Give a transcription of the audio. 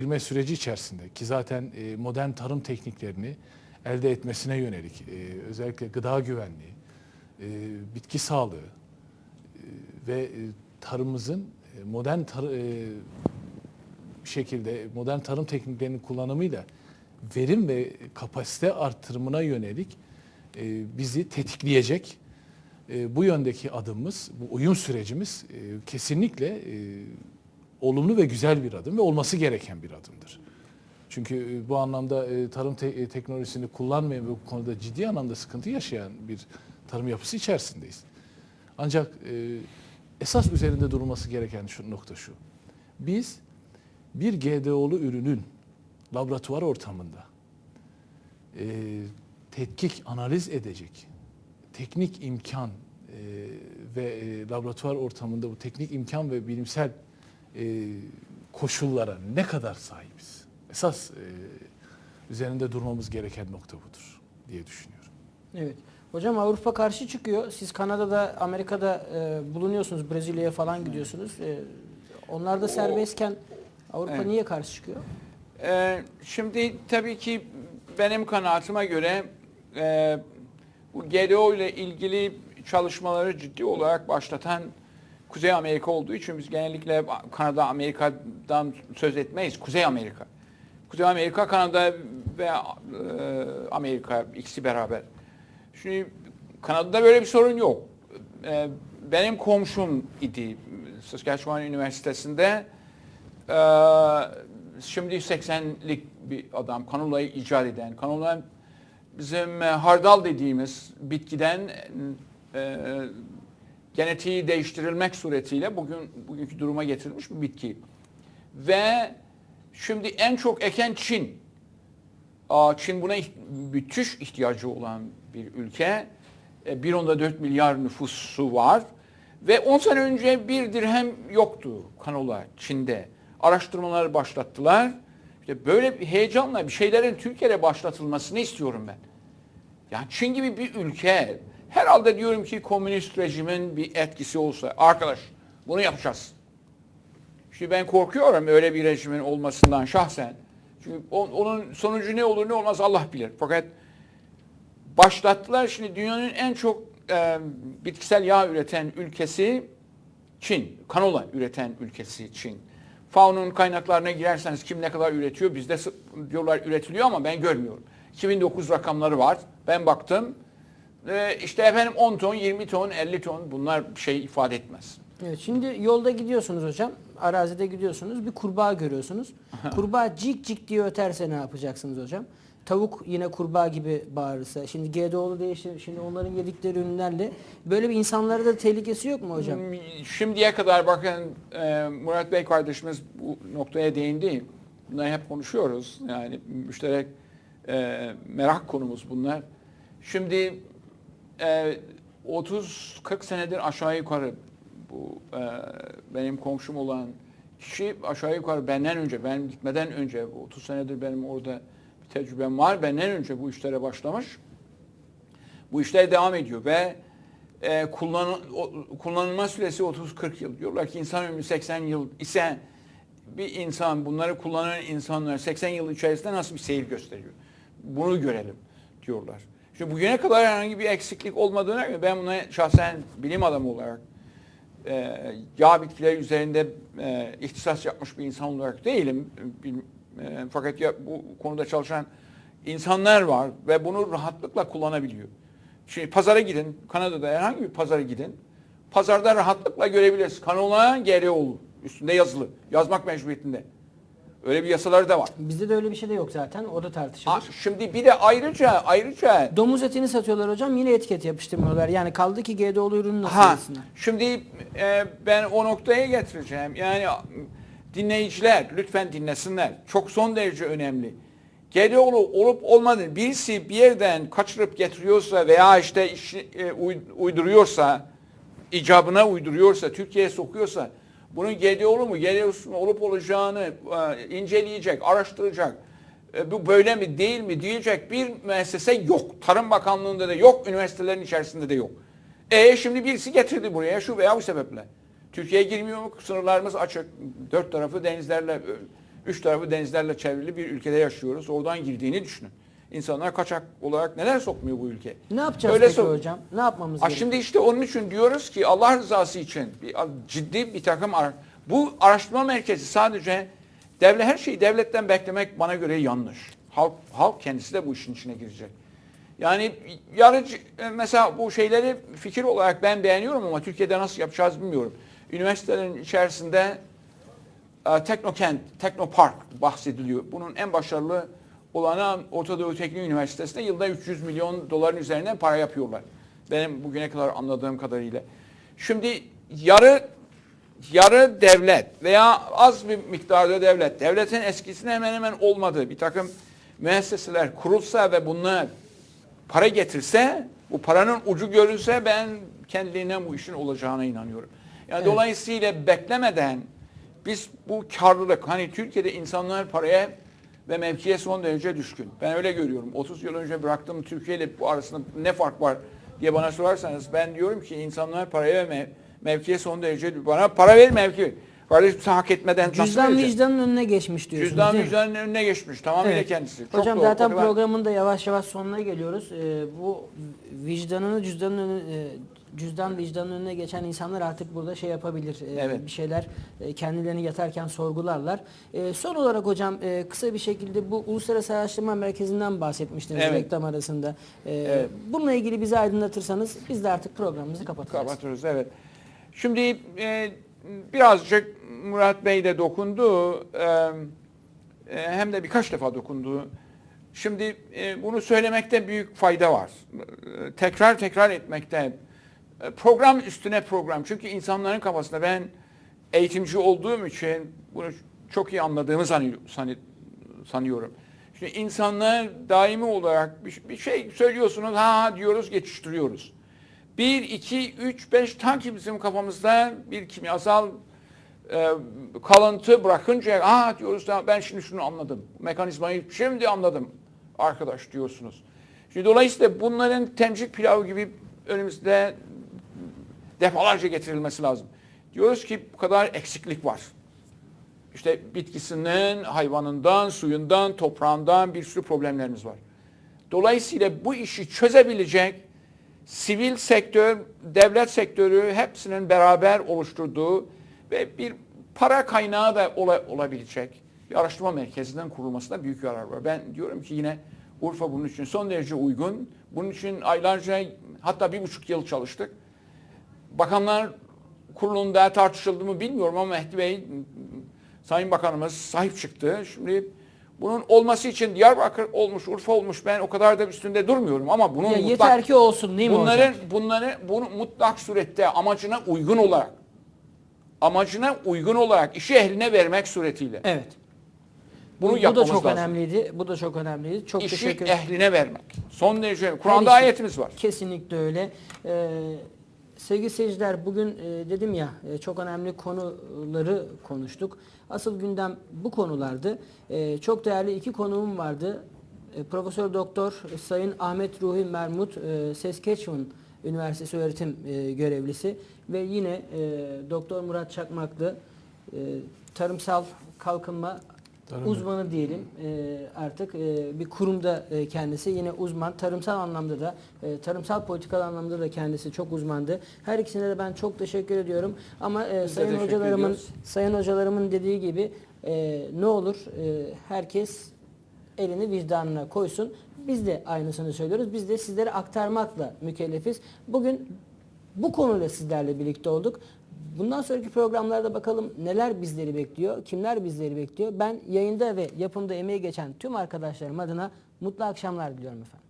girme süreci içerisinde ki zaten e, modern tarım tekniklerini elde etmesine yönelik e, özellikle gıda güvenliği, e, bitki sağlığı ve tarımımızın modern tar- şekilde modern tarım tekniklerinin kullanımıyla verim ve kapasite artırımına yönelik bizi tetikleyecek bu yöndeki adımımız, bu uyum sürecimiz kesinlikle olumlu ve güzel bir adım ve olması gereken bir adımdır. Çünkü e, bu anlamda e, tarım te- e, teknolojisini kullanmayan ve bu konuda ciddi anlamda sıkıntı yaşayan bir tarım yapısı içerisindeyiz. Ancak e, esas üzerinde durulması gereken şu nokta şu. Biz bir GDO'lu ürünün laboratuvar ortamında e, tetkik, analiz edecek teknik imkan e, ve e, laboratuvar ortamında bu teknik imkan ve bilimsel e, koşullara ne kadar sahibiz? Esas e, üzerinde durmamız gereken nokta budur diye düşünüyorum. Evet. Hocam Avrupa karşı çıkıyor. Siz Kanada'da, Amerika'da e, bulunuyorsunuz. Brezilya'ya falan gidiyorsunuz. E, onlar da serbestken Avrupa Evet. niye karşı çıkıyor? Ee, şimdi tabii ki benim kanaatime göre e, bu GDO ile ilgili çalışmaları ciddi olarak başlatan Kuzey Amerika olduğu için biz genellikle Kanada, Amerika'dan söz etmeyiz. Kuzey Amerika. Kuzey Amerika, Kanada ve e, Amerika ikisi beraber. Şimdi Kanada'da böyle bir sorun yok. E, benim komşum idi Saskatchewan Üniversitesi'nde. E, şimdi 80'lik bir adam kanolayı icat eden. Kanola bizim hardal dediğimiz bitkiden genetiği değiştirilmek suretiyle bugün bugünkü duruma getirilmiş bir bitki. Ve şimdi en çok eken Çin. Çin buna müthiş ihtiyacı olan bir ülke. E, 1.4 milyar nüfusu var. Ve 10 sene önce bir dirhem yoktu kanola Çin'de. Araştırmaları başlattılar. İşte böyle bir heyecanla bir şeylerin Türkiye'de başlatılmasını istiyorum ben. Yani Çin gibi bir ülke herhalde diyorum ki komünist rejimin bir etkisi olsa arkadaş bunu yapacağız. Şimdi ben korkuyorum öyle bir rejimin olmasından şahsen. Çünkü on- onun sonucu ne olur ne olmaz Allah bilir. Fakat başlattılar şimdi dünyanın en çok e, bitkisel yağ üreten ülkesi Çin. Kanola üreten ülkesi Çin. FAO'nun kaynaklarına girerseniz kim ne kadar üretiyor bizde diyorlar üretiliyor ama ben görmüyorum. 2009 rakamları var. Ben baktım. E, işte efendim 10 ton, 20 ton, 50 ton bunlar şey ifade etmez. Evet, şimdi yolda gidiyorsunuz hocam. Arazide gidiyorsunuz. Bir kurbağa görüyorsunuz. kurbağa cik cik diye öterse ne yapacaksınız hocam? Tavuk yine kurbağa gibi bağırırsa. Şimdi GDO'lu değişir. Şimdi onların yedikleri ürünlerle böyle bir insanlara da tehlikesi yok mu hocam? Şimdiye kadar bakın e, Murat Bey kardeşimiz bu noktaya değindi. Bunları hep konuşuyoruz. Yani müşterek e, merak konumuz bunlar. Şimdi e, 30-40 senedir aşağı yukarı bu e, benim komşum olan kişi aşağı yukarı benden önce, ben gitmeden önce, bu 30 senedir benim orada bir tecrübem var. Benden önce bu işlere başlamış. Bu işler devam ediyor ve e, kullan, o- kullanılma süresi 30-40 yıl. Diyorlar ki insan ömrü 80 yıl ise bir insan bunları kullanan insanlar 80 yıl içerisinde nasıl bir seyir gösteriyor? Bunu görelim diyorlar. Şimdi bugüne kadar herhangi bir eksiklik olmadığına göre ben buna şahsen bilim adamı olarak e, yağ bitkileri üzerinde e, ihtisas yapmış bir insan olarak değilim. Bil- e, fakat ya, bu konuda çalışan insanlar var ve bunu rahatlıkla kullanabiliyor. Şimdi pazara gidin, Kanada'da herhangi bir pazara gidin. Pazarda rahatlıkla görebilirsiniz. Kanola GRO'lu, üstünde yazılı. Yazmak mecburiyetinde. Öyle bir yasaları da var. Bizde de öyle bir şey de yok zaten. O da tartışılır. Ha, şimdi bir de ayrıca ayrıca Domuz etini satıyorlar hocam. Yine etiket yapıştırmıyorlar. Yani kaldı ki GDO'lu ürünü nasıl Ha, yesinler? şimdi e, ben o noktaya getireceğim. Yani dinleyiciler lütfen dinlesinler. Çok son derece önemli. GDO'lu olup olmadığı birisi bir yerden kaçırıp getiriyorsa veya işte işi, e, uy- uyduruyorsa, icabına uyduruyorsa, Türkiye'ye sokuyorsa bunun GDO'lu mu, GDO'su mu olup olacağını e, inceleyecek, araştıracak. E, bu böyle mi değil mi diyecek bir müessese yok. Tarım Bakanlığı'nda da yok, üniversitelerin içerisinde de yok. E şimdi birisi getirdi buraya şu veya bu sebeple. Türkiye'ye girmiyor mu? Sınırlarımız açık. Dört tarafı denizlerle ö- Üç tarafı denizlerle çevrili bir ülkede yaşıyoruz. Oradan girdiğini düşünün. İnsanlar kaçak olarak neler sokmuyor bu ülke? Ne yapacağız Öyle peki hocam? Ne yapmamız gerekiyor? şimdi işte onun için diyoruz ki Allah rızası için bir, ciddi bir takım ara- bu araştırma merkezi sadece devlet her şeyi devletten beklemek bana göre yanlış. Halk halk kendisi de bu işin içine girecek. Yani yarıcı e, mesela bu şeyleri fikir olarak ben beğeniyorum ama Türkiye'de nasıl yapacağız bilmiyorum. Üniversitelerin içerisinde e, Teknokent, Teknopark bahsediliyor. Bunun en başarılı olanı Orta Doğu Teknik Üniversitesi'nde yılda 300 milyon doların üzerinden para yapıyorlar. Benim bugüne kadar anladığım kadarıyla. Şimdi yarı yarı devlet veya az bir miktarda devlet, devletin eskisine hemen hemen olmadığı bir takım müesseseler kurulsa ve bunlar para getirse, bu paranın ucu görülse ben kendiliğinden bu işin olacağına inanıyorum. Yani Evet. dolayısıyla beklemeden biz bu karlılık, hani Türkiye'de insanlar paraya ve mevkiye son derece düşkün. Ben öyle görüyorum. 30 yıl önce bıraktığım Türkiye ile bu arasında ne fark var diye bana sorarsanız ben diyorum ki insanlar paraya ve mev- mevkiye son derece bana para ver mevki. Kardeşim sen hak etmeden Cüzdan vicdanın önüne geçmiş diyorsunuz Cüzdan vicdanın önüne geçmiş. Tamamıyla Evet. kendisi. Çok Hocam doğru. zaten programın da yavaş yavaş sonuna geliyoruz. Ee, bu vicdanını cüzdanın önü, e, cüzdan vicdanın önüne geçen insanlar artık burada şey yapabilir. e, Evet. Bir şeyler e, kendilerini yatarken sorgularlar. E, son olarak hocam e, kısa bir şekilde bu Uluslararası Araştırma Merkezi'nden bahsetmiştiniz Evet. reklam arasında. E, Evet. Bununla ilgili bizi aydınlatırsanız biz de artık programımızı kapatırız. Kapatırız evet. Şimdi e, birazcık Murat Bey de dokundu. E, hem de birkaç defa dokundu. Şimdi bunu söylemekte büyük fayda var. Tekrar tekrar etmekte. E, program üstüne program. Çünkü insanların kafasında ben eğitimci olduğum için bunu çok iyi anladığımı sanı- sanı- sanıyorum. Şimdi insanlar daimi olarak bir, bir şey söylüyorsunuz ha ha diyoruz geçiştiriyoruz. 1, 2, 3, 5 ta bizim kafamızda bir kimyasal e, kalıntı bırakınca aa diyoruz ben şimdi şunu anladım. Mekanizmayı şimdi anladım arkadaş diyorsunuz. Şimdi dolayısıyla bunların temcik pilavı gibi önümüzde defalarca getirilmesi lazım. Diyoruz ki bu kadar eksiklik var. İşte bitkisinden, hayvanından, suyundan, toprağından bir sürü problemlerimiz var. Dolayısıyla bu işi çözebilecek sivil sektör, devlet sektörü hepsinin beraber oluşturduğu ve bir para kaynağı da ola- olabilecek bir araştırma merkezinden kurulmasında büyük yarar var. Ben diyorum ki yine Urfa bunun için son derece uygun. Bunun için aylarca hatta bir buçuk yıl çalıştık. Bakanlar kurulunda tartışıldı mı bilmiyorum ama Mehdi Bey, Sayın Bakanımız sahip çıktı. Şimdi bunun olması için Diyarbakır olmuş, Urfa olmuş ben o kadar da üstünde durmuyorum ama bunun Ya mutlak, yeter ki olsun değil mi bunların, hocam? bunları bunu mutlak surette amacına uygun olarak amacına uygun olarak işi ehline vermek suretiyle. Evet. Bunu bu, bu da çok lazım. önemliydi. Bu da çok önemliydi. Çok İşi teşekkür ederim. ehline vermek. Son derece. Kur'an'da ayetimiz var. Kesinlikle öyle. Ee, sevgili seyirciler bugün e, dedim ya e, çok önemli konuları konuştuk. Asıl gündem bu konulardı. E, çok değerli iki konuğum vardı. Profesör Doktor Sayın Ahmet Ruhi Mermut e, Üniversitesi öğretim görevlisi ve yine Doktor Murat Çakmaklı tarımsal kalkınma Tarım- uzmanı diyelim e, artık e, bir kurumda e, kendisi yine uzman tarımsal anlamda da e, tarımsal politikal anlamda da kendisi çok uzmandı. Her ikisine de ben çok teşekkür ediyorum. Ama e, sayın hocalarımın ediyoruz. sayın hocalarımın dediği gibi e, ne olur e, herkes elini vicdanına koysun. Biz de aynısını söylüyoruz. Biz de sizlere aktarmakla mükellefiz. Bugün bu konuyla sizlerle birlikte olduk. Bundan sonraki programlarda bakalım neler bizleri bekliyor, kimler bizleri bekliyor. Ben yayında ve yapımda emeği geçen tüm arkadaşlarım adına mutlu akşamlar diliyorum efendim.